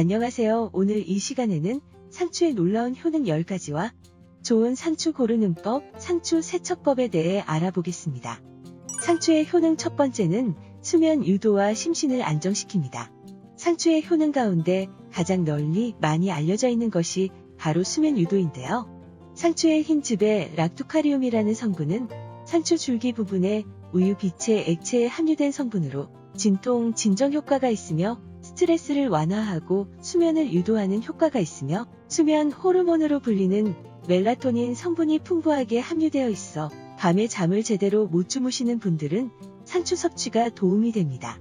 안녕하세요. 오늘 이 시간에는 상추의 놀라운 효능 10가지와 좋은 상추 고르는 법, 상추 세척법에 대해 알아보겠습니다. 상추의 효능 첫 번째는 수면 유도와 심신을 안정시킵니다. 상추의 효능 가운데 가장 널리 많이 알려져 있는 것이 바로 수면 유도인데요. 상추의 흰즙에 락투카리움이라는 성분은 상추 줄기 부분에 우유 빛의 액체에 함유된 성분으로 진통, 진정 효과가 있으며 스트레스를 완화하고 수면을 유도하는 효과가 있으며 수면 호르몬으로 불리는 멜라토닌 성분이 풍부하게 함유되어 있어 밤에 잠을 제대로 못 주무시는 분들은 상추 섭취가 도움이 됩니다.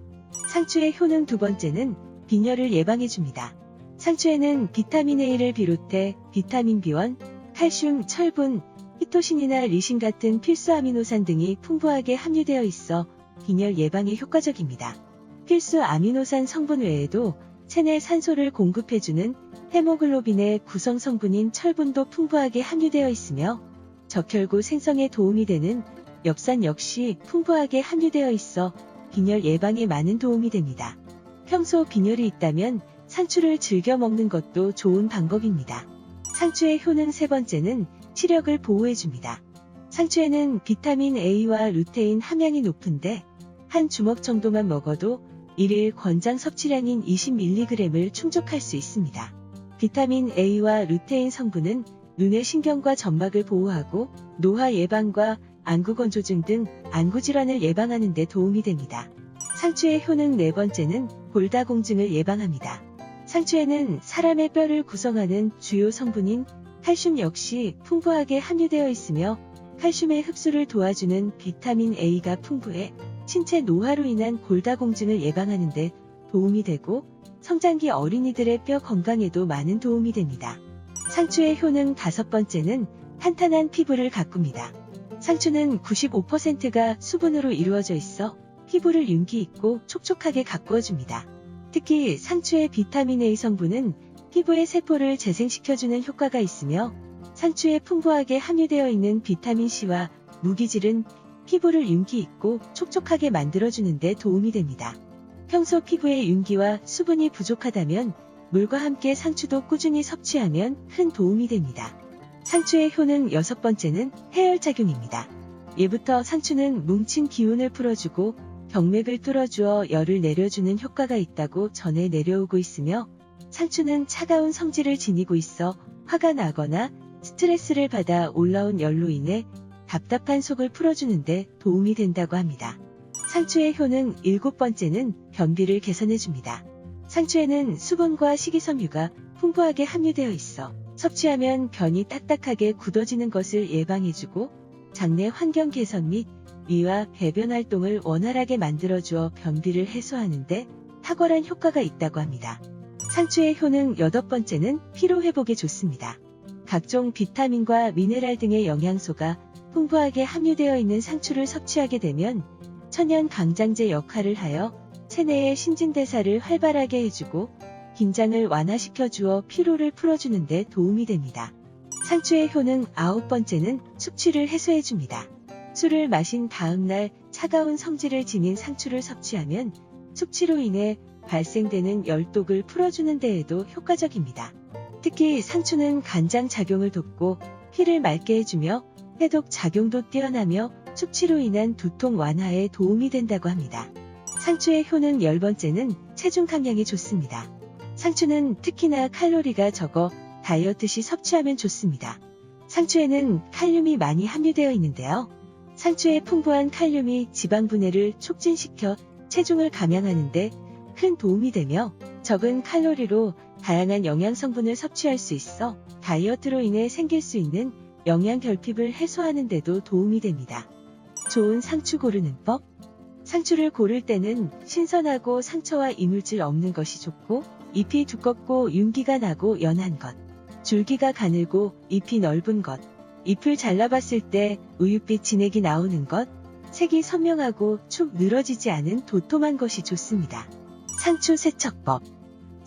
상추의 효능 두 번째는 빈혈을 예방해줍니다. 상추에는 비타민 A를 비롯해 비타민 B1, 칼슘, 철분, 히토신이나 리신 같은 필수 아미노산 등이 풍부하게 함유되어 있어 빈혈 예방에 효과적입니다. 필수 아미노산 성분 외에도 체내 산소를 공급해주는 헤모글로빈의 구성 성분인 철분도 풍부하게 함유되어 있으며 적혈구 생성에 도움이 되는 엽산 역시 풍부하게 함유되어 있어 빈혈 예방에 많은 도움이 됩니다. 평소 빈혈이 있다면 상추를 즐겨 먹는 것도 좋은 방법입니다. 상추의 효능 세 번째는 시력을 보호해줍니다. 상추에는 비타민 A와 루테인 함량이 높은데 한 주먹 정도만 먹어도 일일 권장 섭취량인 20mg을 충족할 수 있습니다. 비타민 A와 루테인 성분은 눈의 신경과 점막을 보호하고 노화 예방과 안구 건조증 등 안구 질환을 예방하는 데 도움이 됩니다. 상추의 효능 네 번째는 골다공증을 예방합니다. 상추에는 사람의 뼈를 구성하는 주요 성분인 칼슘 역시 풍부하게 함유되어 있으며 칼슘의 흡수를 도와주는 비타민 A가 풍부해 신체 노화로 인한 골다공증을 예방하는 데 도움이 되고 성장기 어린이들의 뼈 건강에도 많은 도움이 됩니다. 상추의 효능 다섯 번째는 탄탄한 피부를 가꿉니다. 상추는 95%가 수분으로 이루어져 있어 피부를 윤기 있고 촉촉하게 가꾸어줍니다. 특히 상추의 비타민 A 성분은 피부의 세포를 재생시켜주는 효과가 있으며 상추에 풍부하게 함유되어 있는 비타민 C와 무기질은 피부를 윤기 있고 촉촉하게 만들어주는 데 도움이 됩니다. 평소 피부의 윤기와 수분이 부족하다면 물과 함께 상추도 꾸준히 섭취하면 큰 도움이 됩니다. 상추의 효능 여섯 번째는 해열작용입니다. 예부터 상추는 뭉친 기운을 풀어주고 경맥을 뚫어주어 열을 내려주는 효과가 있다고 전해 내려오고 있으며 상추는 차가운 성질을 지니고 있어 화가 나거나 스트레스를 받아 올라온 열로 인해 답답한 속을 풀어주는데 도움이 된다고 합니다. 상추의 효능 일곱 번째는 변비를 개선해줍니다. 상추에는 수분과 식이섬유가 풍부하게 함유되어 있어 섭취하면 변이 딱딱하게 굳어지는 것을 예방해주고 장내 환경 개선 및 위와 배변 활동을 원활하게 만들어주어 변비를 해소하는데 탁월한 효과가 있다고 합니다. 상추의 효능 여덟 번째는 피로 회복에 좋습니다. 각종 비타민과 미네랄 등의 영양소가 풍부하게 함유되어 있는 상추를 섭취하게 되면 천연 강장제 역할을 하여 체내의 신진대사를 활발하게 해주고 긴장을 완화시켜 주어 피로를 풀어주는 데 도움이 됩니다. 상추의 효능 아홉 번째는 숙취를 해소해 줍니다. 술을 마신 다음 날 차가운 성질을 지닌 상추를 섭취하면 숙취로 인해 발생되는 열독을 풀어주는 데에도 효과적입니다. 특히 상추는 간장 작용을 돕고 피를 맑게 해주며 해독 작용도 뛰어나며 숙취로 인한 두통 완화에 도움이 된다고 합니다. 상추의 효능 열 번째는 체중 감량에 좋습니다. 상추는 특히나 칼로리가 적어 다이어트 시 섭취하면 좋습니다. 상추에는 칼륨이 많이 함유되어 있는데요. 상추의 풍부한 칼륨이 지방 분해를 촉진시켜 체중을 감량하는데 큰 도움이 되며 적은 칼로리로 다양한 영양 성분을 섭취할 수 있어 다이어트로 인해 생길 수 있는 영양 결핍을 해소하는 데도 도움이 됩니다. 좋은 상추 고르는 법 상추를 고를 때는 신선하고 상처와 이물질 없는 것이 좋고 잎이 두껍고 윤기가 나고 연한 것, 줄기가 가늘고 잎이 넓은 것, 잎을 잘라봤을 때 우윳빛 진액이 나오는 것, 색이 선명하고 축 늘어지지 않은 도톰한 것이 좋습니다. 상추 세척법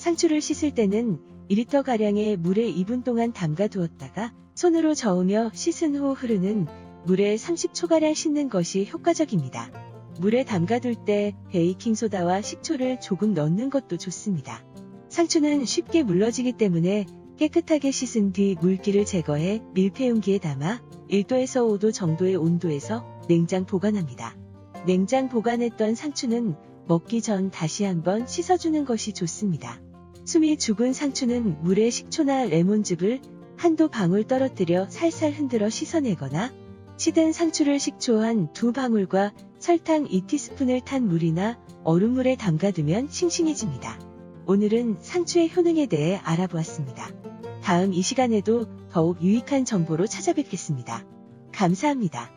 상추를 씻을 때는 2리터가량의 물에 2분 동안 담가 두었다가 손으로 저으며 씻은 후 흐르는 물에 30초가량 씻는 것이 효과적입니다. 물에 담가둘 때 베이킹소다와 식초를 조금 넣는 것도 좋습니다. 상추는 쉽게 물러지기 때문에 깨끗하게 씻은 뒤 물기를 제거해 밀폐용기에 담아 1도에서 5도 정도의 온도에서 냉장 보관합니다. 냉장 보관했던 상추는 먹기 전 다시 한번 씻어주는 것이 좋습니다. 숨이 죽은 상추는 물에 식초나 레몬즙을 한두 방울 떨어뜨려 살살 흔들어 씻어내거나 시든 상추를 식초 한 두 방울과 설탕 2티스푼을 탄 물이나 얼음물에 담가두면 싱싱해집니다. 오늘은 상추의 효능에 대해 알아보았습니다. 다음 이 시간에도 더욱 유익한 정보로 찾아뵙겠습니다. 감사합니다.